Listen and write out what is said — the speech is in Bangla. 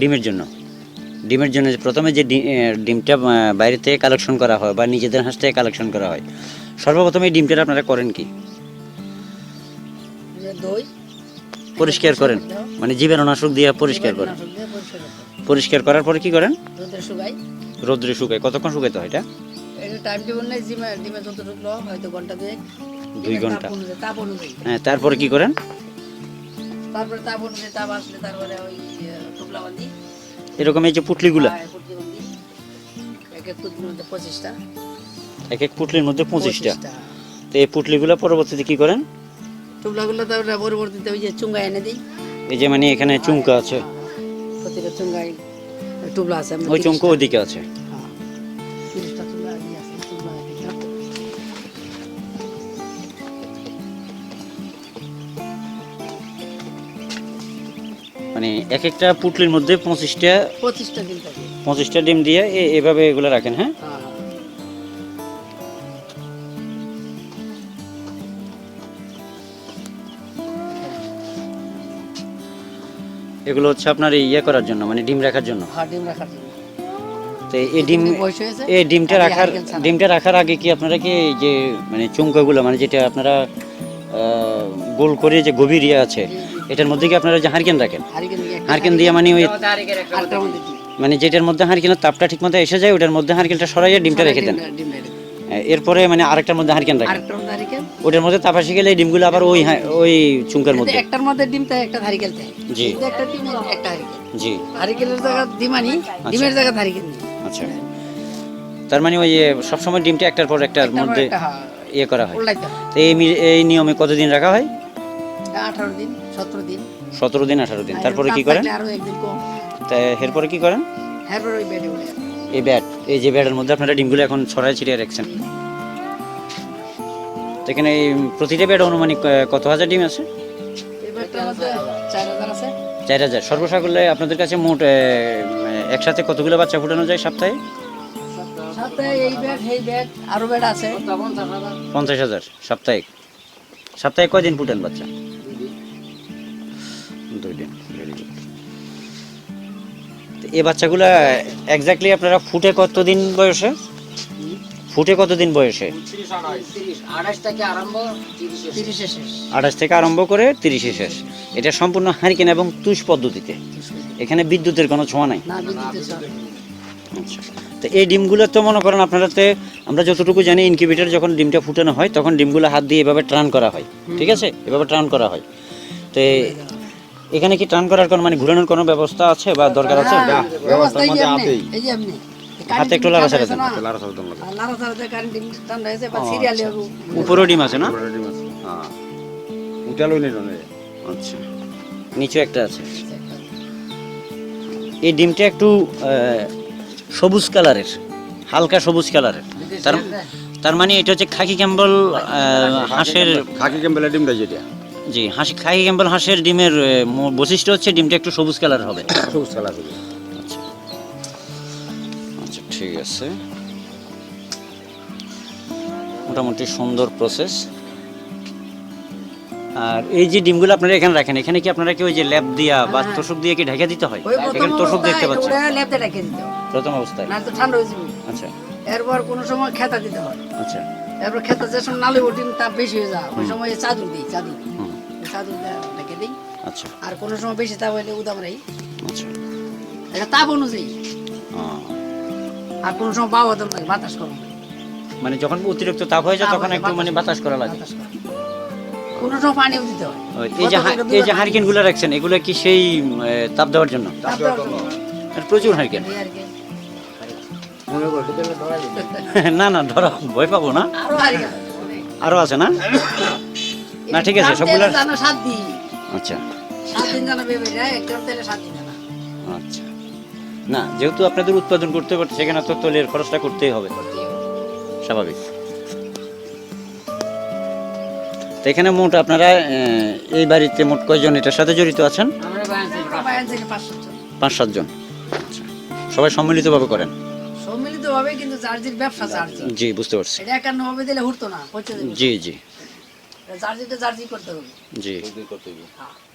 ডিমের জন্য। ডিমের জন্য প্রথমে যে ডিমটা বাইরে থেকে কালেকশন করা হয় বা নিজেদের হাঁস থেকে কালেকশন করা হয় সর্বপ্রথমে এই ডিমটা আপনারা করেন কি? পরিষ্কার করেন। মানে জীবাণুনাশক দিয়ে পরিষ্কার করেন। পরিষ্কার করার পরে কি করেন? রোদ্রে শুকায়। কতক্ষণ শুকাইতে হয় এটা? দুই ঘণ্টা। হ্যাঁ তারপরে কি করেন? তারপরে তাপ অনুযায়ী তাপ আসলে তারপরে ওই এরকম এই যে পুটলিগুলা? বান্ধি এক এক পুটলির মধ্যে পঁচিশটা। তো এই পুটলিগুলা পরবর্তীতে কি করেন? টুবলাগুলো তারপরে পরবর্তীতে ওই যে চুঙ্গা এনে দিই। এই যে মানে এখানে চুমকা আছে। প্রতিটা চুঙ্গায় টুবলা আছে। ওই চুমকা ওইদিকে আছে। মানে এক একটা পুটলির মধ্যে পঁচিশটা পঁচিশটা দিন থাকে। পঁচিশটা ডিম দিয়ে এভাবে এগুলো রাখেন হ্যাঁ? হ্যাঁ হ্যাঁ। এগুলো হচ্ছে আপনার এই ইয়ে করার জন্য মানে ডিম রাখার জন্য। হ্যাঁ ডিম রাখার জন্য। তো এই ডিম? এই ডিমটা রাখার ডিমটা রাখার আগে কি আপনারা কি যে মানে চুমকাগুলো মানে যেটা আপনারা গোল করে যে গভীর ইয়ে আছে এটার মধ্যে কি আপনারা যে হারিকেন রাখেন? হারকেন দিয়ে মানে ওই। মানে যেটার মধ্যে হারিকেনের তাপটা ঠিক মতো এসে যায় ওটার মধ্যে হারিকেনটা সরাইয়ে ডিমটা রেখে দেন। এরপরে মানে আরেকটার মধ্যে হারকেন রাখেন। ওটার মধ্যে তাপ এসে গেলে এই ডিমগুলো আবার ওই ওই চুমকার মধ্যে। একটার মধ্যে ডিম থাকে একটা হারিকেন থাকে জি। একটা ডিম একটা হারিকেন। জি। হারিকেনের জায়গা ডিম আনি ডিমের জায়গা হারিকেন আচ্ছা। তার মানে ওই সবসময় ডিমটা একটার পর একটার মধ্যে হ্যাঁ, ইয়ে করা হয়। তো এই এই নিয়মে কতদিন রাখা হয়? আঠারো দিন সতেরো দিন। সতেরো দিন আঠারো দিন। তারপরে কি করেন? আরও একদিন কম তা এরপরে কি করেন? এরপর ওই বেডে উঠে। এই ব্যাট এই যে ব্যাটের মধ্যে আপনারা ডিমগুলো এখন ছড়ায় ছিটিয়ে রাখছেন। তো এখানে এই প্রতিটা ব্যাট অনুমানিক কত হাজার ডিম আছে? চার হাজার সর্বসাকুল্যে আপনাদের কাছে মোট একসাথে কতগুলো বাচ্চা ফুটানো যায় সপ্তাহে? পঞ্চাশ হাজার। সাপ্তাহিক সপ্তাহে কয়দিন ফুটেন বাচ্চা? দিন ভেরি গুড এই বাচ্চাগুলা এক্স্যাক্টলি আপনারা ফুটে কতদিন বয়সে? ফুটে কতদিন বয়সে? আড়াইশ থেকে আরম্ভ তিরিশে শেষ আঠাশ থেকে আরম্ভ করে তিরিশে শেষ। এটা সম্পূর্ণ হারিকেন এবং তুষ পদ্ধতিতে। এখানে বিদ্যুতের কোনো ছোঁয়া নাই। আচ্ছা। তো এই ডিমগুলো তো মনে করেন আপনারাতে আমরা যতটুকু জানি ইনকিউবেটর যখন ডিমটা ফুটানো হয় তখন ডিমগুলো হাত দিয়ে এভাবে ট্রান করা হয়। ঠিক আছে? এভাবে ট্রান করা হয়। তো এখানে কি টার্ন করার কোনো মানে ঘুরানোর কোনো ব্যবস্থা আছে বা দরকার আছে? হ্যাঁ, ব্যবস্থা এই যে এই যে এমনি। এই হাতে একটু লাড়াচাড়া ঠান্ডা দেন, হয়েছে না? আর লাড়াচাড়া দিয়ে কারেন্ট ডিম ঠান্ডা হয়েছে, বা সিরিয়ালে উপরেও ডিম আছে না? উঠালো নি। রে আচ্ছা। নিচে একটা আছে। এই ডিমটা একটু আহ, সবুজ কালারের হালকা সবুজ কালারের। তার তার মানে এটা হচ্ছে খাকি ক্যাম্বল হাঁসের খাকি ক্যাম্বেলা ডিমটা যেটা। জি হাসি খাই ক্যাম্বল হাঁসের ডিমের বৈশিষ্ট্য হচ্ছে ডিমটা একটু সবুজ কালার হবে। সবুজ কালার হবে। আচ্ছা। আচ্ছা ঠিক আছে। মোটামুটি সুন্দর প্রসেস আর এই যে ডিমগুলো আপনারা এখানে রাখেন এখানে কি আপনারা কি ওই যে ল্যাব দিয়া বা তোষক দিয়ে কি ঢেকে দিতে হয়? এখানে তোষক দেখতে পাচ্ছেন লেপতে রেখে দিতে হবে। প্রথম অবস্থায়। না তো ঠান্ডা হয়ে যাবে। আচ্ছা। এরপর কোনো সময় খেতা দিতে হয়। আচ্ছা। এরপর খেতা যে সময় নালে ওঠিন তাপ বেশি হয়ে যায়। ওই সময় চাদর দিই চাদর। আচ্ছা। আর কোনো সময় বেশি তাপ হইলে উদাম রাই আচ্ছা। এটা তাপ অনুযায়ী। আর কোনো সময় বাবা দম লাগে বাতাস করো মানে যখন অতিরিক্ত তাপ হয়ে যায় তখন একটু মানে বাতাস করা লাগে। কোনো সময় পানিও দিতে হয়। এই যে এই যে হারিকেনগুলো রাখছেন এগুলো কি সেই তাপ দেওয়ার জন্য? তাপ দেওয়ার প্রচুর হারিকেন। না না ধরো ভয় পাবো না। আরও আছে। না? না ঠিক আছে সবগুলা আচ্ছা। সাত দিন জানো বেবে যায় এক তেলে সাত দিন জানা আচ্ছা। না যেহেতু আপনাদের উৎপাদন করতে পারছে সেখানে তো তৈলের খরচটা করতেই হবে। স্বাভাবিক। তো এখানে মোট আপনারা এই বাড়িতে মোট কয়জন এটার সাথে জড়িত আছেন? পাঁচ সাতজন আচ্ছা। সবাই সম্মিলিতভাবে করেন? সম্মিলিত ভাবে কিন্তু জার্জির ব্যবসা জার্জি জি বুঝতে পারছি। এটা একান্ন ভাবে দিলে উঠতো না জি জি। জার্জিটা জার্জি করতে হবে। জি। হ্যাঁ।